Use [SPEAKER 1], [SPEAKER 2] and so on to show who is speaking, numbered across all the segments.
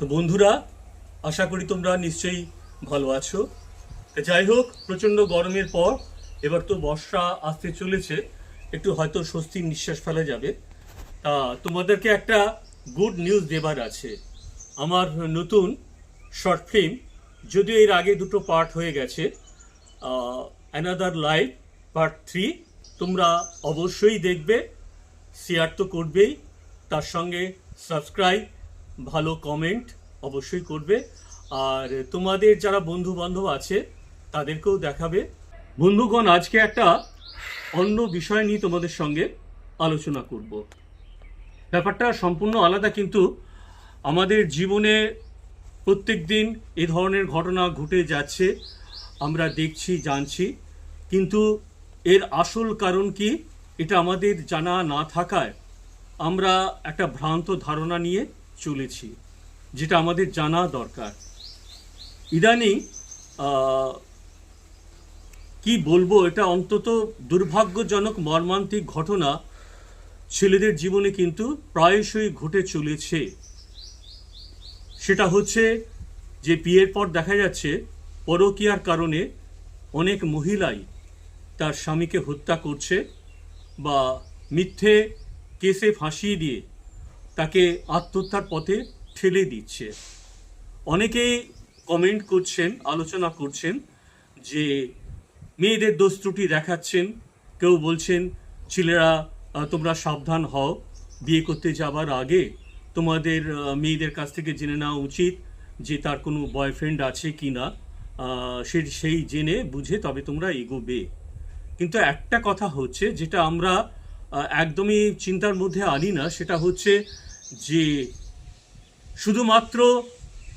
[SPEAKER 1] তো বন্ধুরা, আশা করি তোমরা নিশ্চয়ই ভালো আছো। যাই হোক, প্রচণ্ড গরমের পর এবার তো বর্ষা আসতে চলেছে, একটু হয়তো স্বস্তির নিঃশ্বাস ফেলা যাবে। তা তোমাদেরকে একটা গুড নিউজ দেবার আছে। আমার নতুন শর্ট ফিল্ম যদিও এর আগে দুটো পার্ট হয়ে গেছে অ্যানাদার লাইভ পার্ট থ্রি তোমরা অবশ্যই দেখবে শেয়ার তো করবেই, তার সঙ্গে সাবস্ক্রাইব ভালো কমেন্ট অবশ্যই করবে। আর তোমাদের যারা বন্ধু বান্ধব আছে, তাদেরকেও দেখাবে। বন্ধুগণ, আজকে একটা অন্য বিষয় নিয়ে তোমাদের সঙ্গে আলোচনা করব। ব্যাপারটা সম্পূর্ণ আলাদা, কিন্তু আমাদের জীবনে প্রত্যেক দিন এ ধরনের ঘটনা ঘটে যাচ্ছে, আমরা দেখছি, জানছি। কিন্তু এর আসল কারণ কি, এটা আমাদের জানা না থাকায় আমরা একটা ভ্রান্ত ধারণা নিয়ে চলেছি, যেটা আমাদের জানা দরকার। ইদানিং কি বলব, এটা অন্তত দুর্ভাগ্যজনক মর্মান্তিক ঘটনা ছেলেদের জীবনে কিন্তু প্রায়শই ঘটে চলেছে। সেটা হচ্ছে যে বিয়ের পর দেখা যাচ্ছে, পরকীয়ার কারণে অনেক মহিলাই তার স্বামীকে হত্যা করছে বা মিথ্যে কেসে ফাঁসিয়ে দিয়ে তাকে আত্মহত্যার পথে ঠেলে দিচ্ছে। অনেকেই কমেন্ট করছেন, আলোচনা করছেন যে মেয়েদের দোষ ত্রুটি দেখাচ্ছেন, কেউ বলছেন, ছেলেরা তোমরা সাবধান হও, বিয়ে করতে যাবার আগে তোমাদের মেয়েদের কাছ থেকে জেনে নেওয়া উচিত যে তার কোনো বয়ফ্রেন্ড আছে কি না সে, সেই জেনে বুঝে তবে তোমরা এগোবে। কিন্তু একটা কথা হচ্ছে, যেটা আমরা একদমই চিন্তার মধ্যে আনি না, সেটা হচ্ছে যে শুধুমাত্র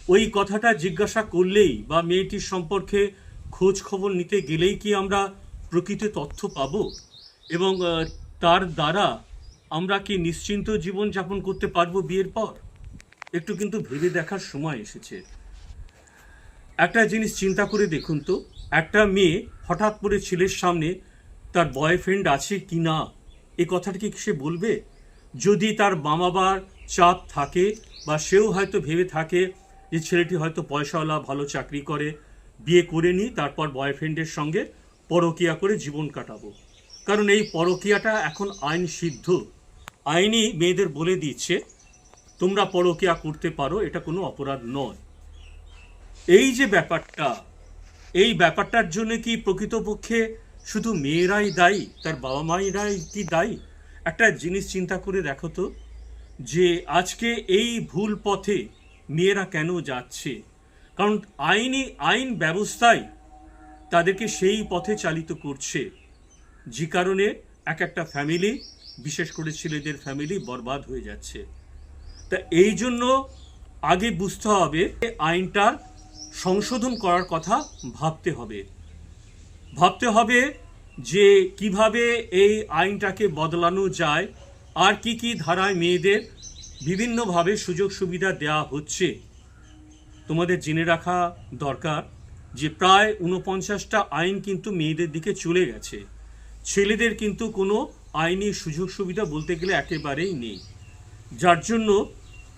[SPEAKER 1] ওই কথাটা জিজ্ঞাসা করলেই বা মেয়েটির সম্পর্কে খোঁজ খবর নিতে গেলেই কি আমরা প্রকৃত তথ্য পাবো? এবং তার দ্বারা আমরা কি নিশ্চিন্ত জীবন যাপন করতে পারব বিয়ের পর? একটু কিন্তু ভেবে দেখার সময় এসেছে। একটা জিনিস চিন্তা করে দেখুন তো, একটা মেয়ে হঠাৎ করে ছেলের সামনে তার বয়ফ্রেন্ড আছে কি না, এ কথাটা কি সে বলবে? যদি তার মামাবার চাপ থাকে বা সেও হয়তো ভেবে থাকে যে ছেলেটি হয়তো পয়সাওয়ালা, ভালো চাকরি করে, বিয়ে করে নিই তারপর বয়ফ্রেন্ডের সঙ্গে পরকিয়া করে জীবন কাটাবো। কারণ এই পরকিয়াটা এখন আইন সিদ্ধ। আইনই মেয়েদের বলে দিচ্ছে, তোমরা পরকিয়া করতে পারো, এটা কোনো অপরাধ নয়। এই যে ব্যাপারটা, এই ব্যাপারটার জন্য কি প্রকৃতপক্ষে শুধু মেয়েরাই দায়ী? তার বাবা মায়েরাই কি দায়ী? একটা জিনিস চিন্তা করে দেখো তো। যে আজকে এই ভুল পথে মেয়েরা কেন যাচ্ছে? কারণ আইনি, আইন ব্যবস্থাই তাদেরকে সেই পথে চালিত করছে। যে কারণে এক একটা ফ্যামিলি বিশেষ করে ছেলেদের ফ্যামিলি বরবাদ হয়ে যাচ্ছে। তা এই জন্য আগে বুঝতে হবে আইনটার সংশোধন করার কথা ভাবতে হবে। ভাবতে হবে যে কীভাবে এই আইনটাকে বদলানো যায় আর কি কি ধারায় মেয়েদের বিভিন্নভাবে সুযোগ সুবিধা দেওয়া হচ্ছে? তোমাদের জেনে রাখা দরকার যে প্রায় উনপঞ্চাশটা আইন কিন্তু মেয়েদের দিকে চলে গেছে। ছেলেদের কিন্তু কোনো আইনি সুযোগ সুবিধা বলতে গেলে একেবারেই নেই। যার জন্য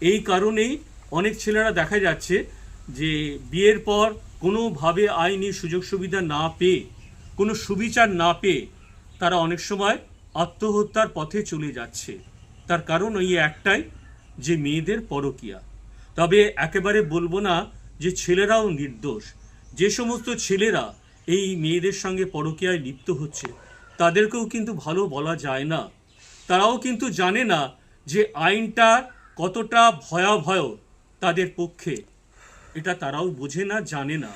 [SPEAKER 1] এই কারণেই অনেক ছেলেরা দেখা যাচ্ছে যে বিয়ের পর কোনোভাবে আইনি সুযোগ সুবিধা না পেয়ে, কোনো সুবিচার না পেয়ে তারা অনেক সময় আত্মহত্যার পথে চলে যাচ্ছে। তার কারণ ওই একটাই, যে মেয়েদের পরকিয়া। তবে একেবারে বলব না যে ছেলেরাও নির্দোষ। যে সমস্ত ছেলেরা এই মেয়েদের সঙ্গে পরকীয়ায় লিপ্ত হচ্ছে, তাদেরকেও কিন্তু ভালো বলা যায় না। তারাও কিন্তু জানে না যে আইনটা কতটা ভয়াভয় তাদের পক্ষে। এটা তারাও বোঝে না, জানে না।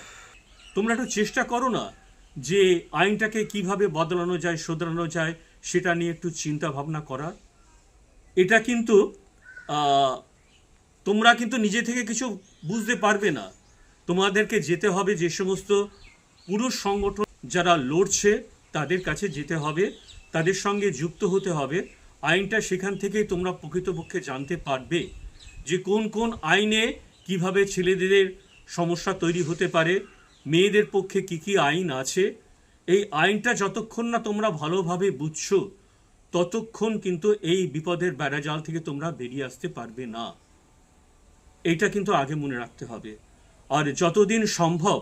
[SPEAKER 1] তোমরা একটু চেষ্টা করো না যে আইনটাকে কীভাবে বদলানো যায়, শোধরানো যায় সেটা নিয়ে একটু চিন্তা ভাবনা করার এটা কিন্তু তোমরা কিন্তু নিজে থেকে কিছু বুঝতে পারবে না। তোমাদেরকে যেতে হবে যে সমস্ত পুরুষ সংগঠন যারা লড়ছে, তাদের কাছে যেতে হবে, তাদের সঙ্গে যুক্ত হতে হবে। আইনটা সেখান থেকেই তোমরা প্রকৃতপক্ষে জানতে পারবে যে কোন কোন আইনে কীভাবে ছেলেদের সমস্যা তৈরি হতে পারে, মেয়েদের পক্ষে কি কি আইন আছে এই আইনটা যতক্ষণ না তোমরা ভালোভাবে বুঝছ, ততক্ষণ কিন্তু এই বিপদের বেড়াজাল থেকে তোমরা বেরিয়ে আসতে পারবে না। এটা কিন্তু আগে মনে রাখতে হবে। আর যতদিন সম্ভব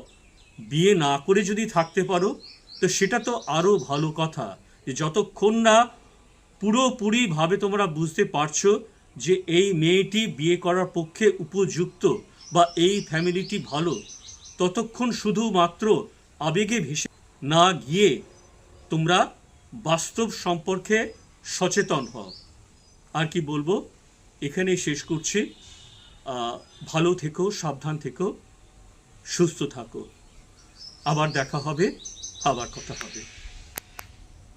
[SPEAKER 1] বিয়ে না করে যদি থাকতে পারো, তো সেটা তো আরও ভালো কথা যে যতক্ষণ না পুরোপুরিভাবে তোমরা বুঝতে পারছ যে এই মেয়েটি বিয়ে করার পক্ষে উপযুক্ত বা এই ফ্যামিলিটি ভালো, ততক্ষণ শুধুমাত্র আবেগে ভেসে না গিয়ে তোমরা বাস্তব সম্পর্কে সচেতন হও। আর কি বলব? এখানে শেষ করছি। ভালো থেকো, সাবধান থেকো, সুস্থ থাকো। আবার দেখা হবে, আবার কথা হবে।